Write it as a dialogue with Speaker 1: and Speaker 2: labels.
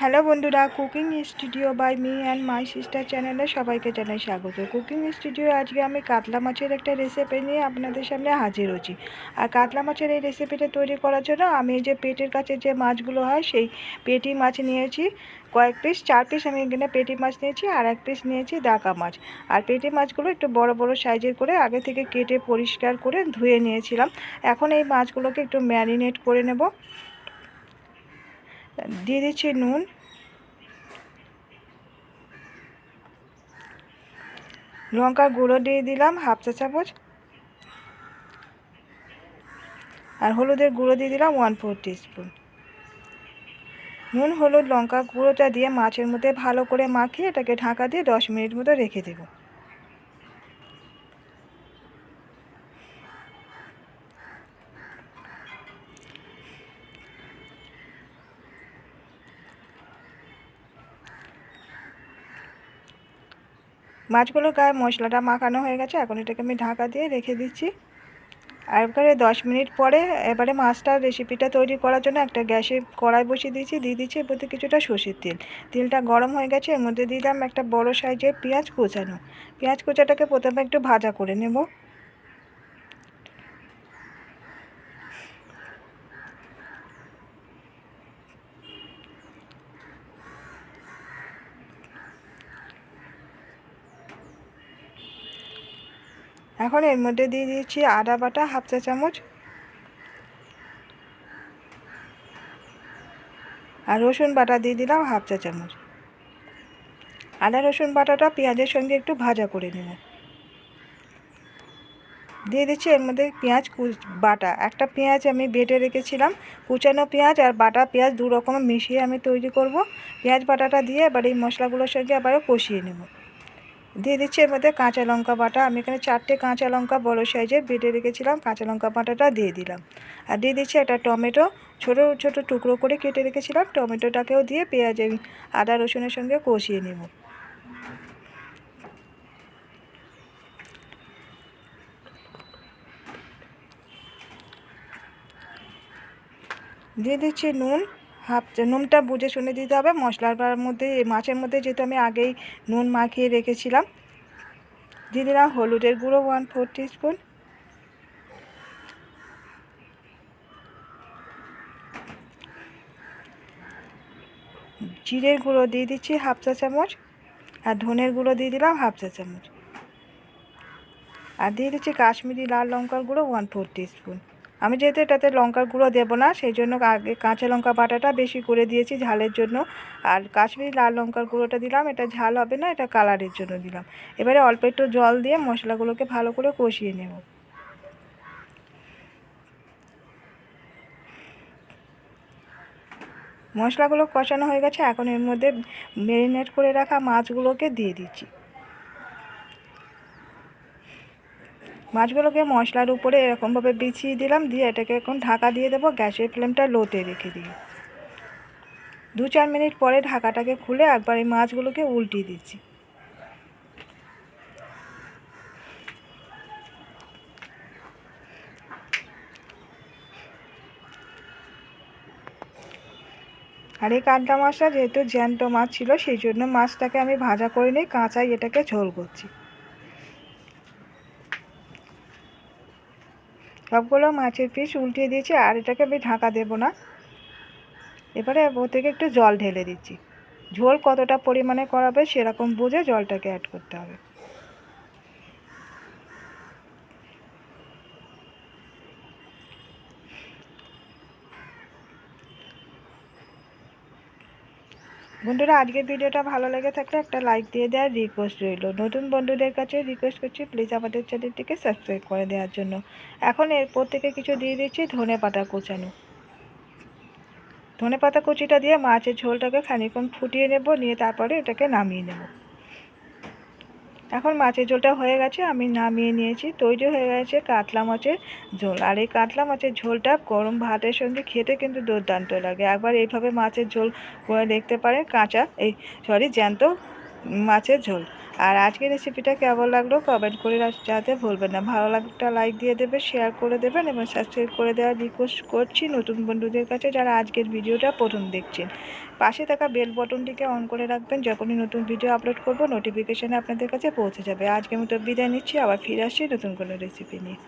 Speaker 1: Hello বন্ধুরা, cooking studio by me and my sister চ্যানেলে সবাইকে জানাই স্বাগত। কুকিং স্টুডিও আজকে আমি কাতলা মাছের একটা রেসিপি নিয়ে আপনাদের সামনে হাজির হচ্ছি। আর কাতলা মাছের এই রেসিপিটা তৈরি করার জন্য আমি যে পেটের কাছে যে মাছগুলো হয়, সেই পেটি মাছ নিয়েছি। কয়েক পিস চার পিস আমি এখানে পেটি মাছ নিয়েছি, আর এক পিস নিয়েছি দাকা মাছ। আর পেটি মাছগুলো একটু বড় বড় সাইজের করে আগে থেকে কেটে পরিষ্কার করে ধুয়ে নিয়েছিলাম। এখন এই মাছগুলোকে একটু ম্যারিনেট করে নেব। দিয়ে দিচ্ছি নুন। লঙ্কার গুঁড়ো দিয়ে দিলাম, হাফ চা চামচ। আর হলুদের গুঁড়ো দিয়ে দিলাম ওয়ান ফোর টিস্পুন নুন, হলুদ, লঙ্কা গুঁড়োটা দিয়ে মাছের মধ্যে ভালো করে মাখিয়ে এটাকে ঢাকা দিয়ে দশ মিনিট মতো রেখে দেবো। মাছগুলোর গায়ে মশলাটা মাখানো হয়ে গেছে, এখন এটাকে আমি ঢাকা দিয়ে রেখে দিচ্ছি। আর এবারে দশ মিনিট পরে এবারে মাছটার রেসিপিটা তৈরি করার জন্য একটা গ্যাসে কড়াই বসিয়ে দিয়েছি, দিয়ে দিচ্ছি এর মধ্যে কিছুটা সর্ষের তেল। তেলটা গরম হয়ে গেছে, এর মধ্যে দিলাম একটা বড় সাইজের পেঁয়াজ কোচানো। পেঁয়াজ কোচাটাকে প্রথমে একটু ভাজা করে নেব। এখন এর মধ্যে দিয়ে দিয়েছি আদা বাটা হাফ চা চামচ আর রসুন বাটা দিয়ে দিলাম হাফ চা চামচ। আদা রসুন বাটাটা পেঁয়াজের সঙ্গে একটু ভাজা করে নেব। দিয়ে দিচ্ছি এর মধ্যে পেঁয়াজ বাটা। একটা পেঁয়াজ আমি বেটে রেখেছিলাম, কুচানো পেঁয়াজ আর বাটা পেঁয়াজ দু রকম মিশিয়ে আমি তৈরি করব। পেঁয়াজ বাটাটা দিয়ে এবার এই মশলাগুলোর সঙ্গে আবারও কষিয়ে নেব। দিয়ে দিচ্ছি এর মধ্যে কাঁচা লঙ্কা বাটা। আমি এখানে চারটে কাঁচা লঙ্কা বড়ো সাইজের বেটে রেখেছিলাম, কাঁচা লঙ্কা বাটাটা দিয়ে দিলাম। আর দিয়ে দিচ্ছি একটা টমেটো, ছোটো ছোটো টুকরো করে কেটে রেখেছিলাম। টমেটোটাকেও দিয়ে পেঁয়াজ আদা, রসুনের সঙ্গে কষিয়ে নেব। দিয়ে দিচ্ছি নুন হাফ নুনটা বুঝে শুনে দিতে হবে। মশলার মধ্যে, মাছের মধ্যে যেহেতু আমি আগেই নুন মাখিয়ে রেখেছিলাম। দিয়ে দিলাম হলুদের গুঁড়ো ওয়ান ফোর স্পুন জিরের গুঁড়ো দিয়ে দিচ্ছি হাফ চা চামচ আর ধনের গুঁড়ো দিয়ে দিলাম হাফ চা চামচ। আর দিয়ে দিচ্ছি কাশ্মীরি লাল লঙ্কার গুঁড়ো ওয়ান ফোর স্পুন আমি যেহেতু এটাতে লঙ্কার গুঁড়ো দেবো না, সেই জন্য আগে কাঁচা লঙ্কা বাটাটা বেশি করে দিয়েছি ঝালের জন্য। আর কাশ্মীরি লাল লঙ্কার গুঁড়োটা দিলাম, এটা ঝাল হবে না, এটা কালারের জন্য দিলাম। এবারে অল্প একটু জল দিয়ে মশলাগুলোকে ভালো করে কষিয়ে নেব। মশলাগুলো কষানো হয়ে গেছে, এখন এর মধ্যে মেরিনেট করে রাখা মাছগুলোকে দিয়ে দিচ্ছি। মাছগুলোকে মশলার উপরে এরকমভাবে বিছিয়ে দিলাম, দিয়ে এটাকে এখন ঢাকা দিয়ে দেবো, গ্যাসের ফ্লেমটা লোতে রেখে দিই। দু চার মিনিট পরে ঢাকাটাকে খুলে একবার এই মাছগুলোকে উল্টিয়ে দিচ্ছি। আর এই কাঁটা মাছটা যেহেতু জ্যান্ত মাছ ছিল, সেই জন্য মাছটাকে আমি ভাজা করে নিই কাঁচাই এটাকে ঝোল করছি। সবগুলো মাছের পিস উল্টিয়ে দিয়েছি, আর এটাকে আমি ঢাকা দেব না। এবারে ওর থেকে একটু জল ঢেলে দিচ্ছি। ঝোল কতটা পরিমাণে করাবে সেরকম বুঝে জলটাকে অ্যাড করতে হবে। বন্ধুরা, আজকের ভিডিওটা ভালো লেগে থাকলে একটা লাইক দিয়ে দেওয়ার রিকোয়েস্ট রইল। নতুন বন্ধুদের কাছে রিকোয়েস্ট করছি প্লিজ আমাদের চ্যানেলটিকে সাবস্ক্রাইব করে দেওয়ার জন্য। এখন এরপর থেকে কিছু দিয়ে দিচ্ছি ধনে পাতা কোচানো। ধনে পাতা কুচিটা দিয়ে মাছের ঝোলটাকে খানিকক্ষণ ফুটিয়ে নেব, নিয়ে তারপরে এটাকে নামিয়ে নেব। এখন মাছের ঝোলটা হয়ে গেছে, আমি নামিয়ে নিয়েছি, তৈরি হয়ে গেছে কাতলা মাছের ঝোল। আর এই কাতলা মাছের ঝোলটা গরম ভাতের সঙ্গে খেতে কিন্তু দুর্দান্ত লাগে। একবার এইভাবে মাছের ঝোল করে দেখতে পারে কাঁচা, এই সরি জ্যান্ত মাছের ঝোল। আর আজকের রেসিপিটা কেমন লাগল কমেন্ট করে যাতে ভুলবেন না। ভালো লাগটা লাইক দিয়ে দেবে শেয়ার করে দেবেন এবং সাবস্ক্রাইব করে দেওয়ার রিকোয়েস্ট করছি নতুন বন্ধুদের কাছে যারা আজকের ভিডিওটা প্রথম দেখছেন। পাশে থাকা বেল বটনটিকে অন করে রাখবেন, যখনই নতুন ভিডিও আপলোড করব নোটিফিকেশানে আপনাদের কাছে পৌঁছে যাবে। আজকের মতো বিদায় নিচ্ছি, আবার ফিরে আসছি নতুন কোনো রেসিপি নিয়ে।